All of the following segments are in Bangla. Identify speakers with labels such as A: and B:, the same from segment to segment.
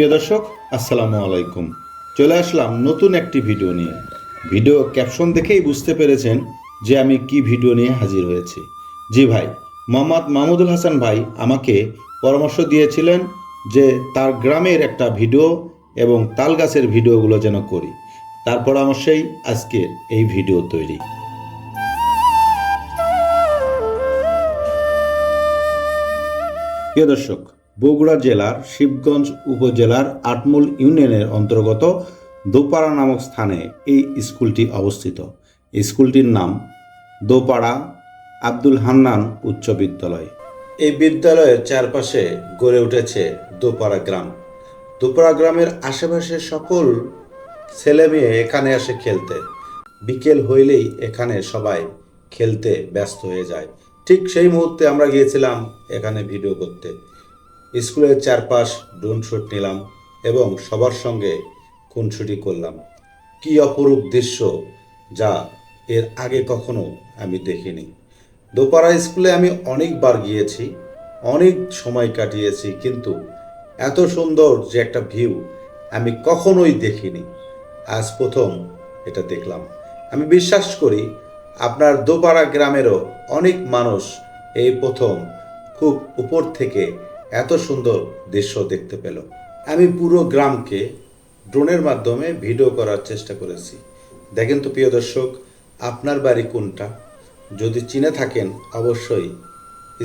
A: প্রিয় দর্শক, আসসালামু আলাইকুম। চলে আসলাম নতুন একটি ভিডিও নিয়ে। ভিডিও ক্যাপশন দেখেই বুঝতে পেরেছেন যে আমি কি ভিডিও নিয়ে হাজির হয়েছি। জি ভাই, মোহাম্মদ মাহমুদুল হাসান ভাই আমাকে পরামর্শ দিয়েছিলেন যে তার গ্রামের একটা ভিডিও এবং তাল গাছের ভিডিওগুলো যেন করি। তার পরামর্শেই আজকে এই ভিডিও তৈরি। প্রিয় দর্শক বগুড়া জেলার শিবগঞ্জ উপজেলার আটমূল ইউনিয়নের অন্তর্গত দোপাড়া নামক স্থানে এই স্কুলটি অবস্থিত। স্কুলটির নাম দোপাড়া আব্দুল হান্নান উচ্চ বিদ্যালয়। এই বিদ্যালয়ের চারপাশে গড়ে উঠেছে দোপাড়া গ্রাম। দোপাড়া গ্রামের আশেপাশে সকল ছেলে মেয়ে এখানে আসে খেলতে। বিকেল হইলেই এখানে সবাই খেলতে ব্যস্ত হয়ে যায়। ঠিক সেই মুহূর্তে আমরা গিয়েছিলাম এখানে ভিডিও করতে। স্কুলের চারপাশ ড্রোন শুট নিলাম এবং সবার সঙ্গে খুনসুটি করলাম। কি অপরূপ দৃশ্য যা এর আগে কখনো আমি দেখিনি। দোপাড়া স্কুলে আমি অনেকবার গিয়েছি, অনেক সময় কাটিয়েছি, কিন্তু এত সুন্দর যে একটা ভিউ আমি কখনোই দেখিনি। আজ প্রথম এটা দেখলাম। আমি বিশ্বাস করি আপনার দোপাড়া গ্রামেরও অনেক মানুষ এই প্রথম খুব উপর থেকে এত সুন্দর দৃশ্য দেখতে পেল। আমি পুরো গ্রামকে ড্রোনের মাধ্যমে ভিডিও করার চেষ্টা করেছি। দেখেন তো প্রিয় দর্শক, আপনার বাড়ি কোনটা? যদি চিনে থাকেন, অবশ্যই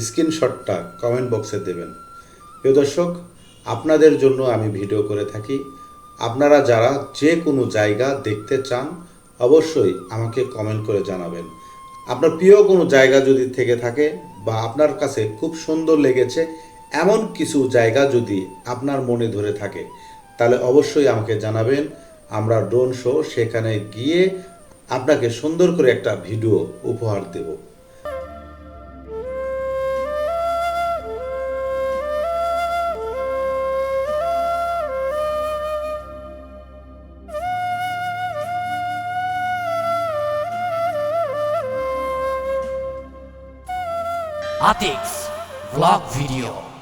A: স্ক্রিনশটটা কমেন্ট বক্সে দেবেন। প্রিয় দর্শক, আপনাদের জন্য আমি ভিডিও করে থাকি। আপনারা যারা যে কোনো জায়গা দেখতে চান, অবশ্যই আমাকে কমেন্ট করে জানাবেন। আপনার প্রিয় কোনো জায়গা যদি থেকে থাকে বা আপনার কাছে খুব সুন্দর লেগেছে এমন কিছু জায়গা যদি আপনার মনে ধরে থাকে, তাহলে অবশ্যই আমাকে জানাবেন। আমরা ড্রোন শো সেখানে গিয়ে আপনাকে সুন্দর করে একটা ভিডিও উপহার দেব।
B: Atix Vlog Video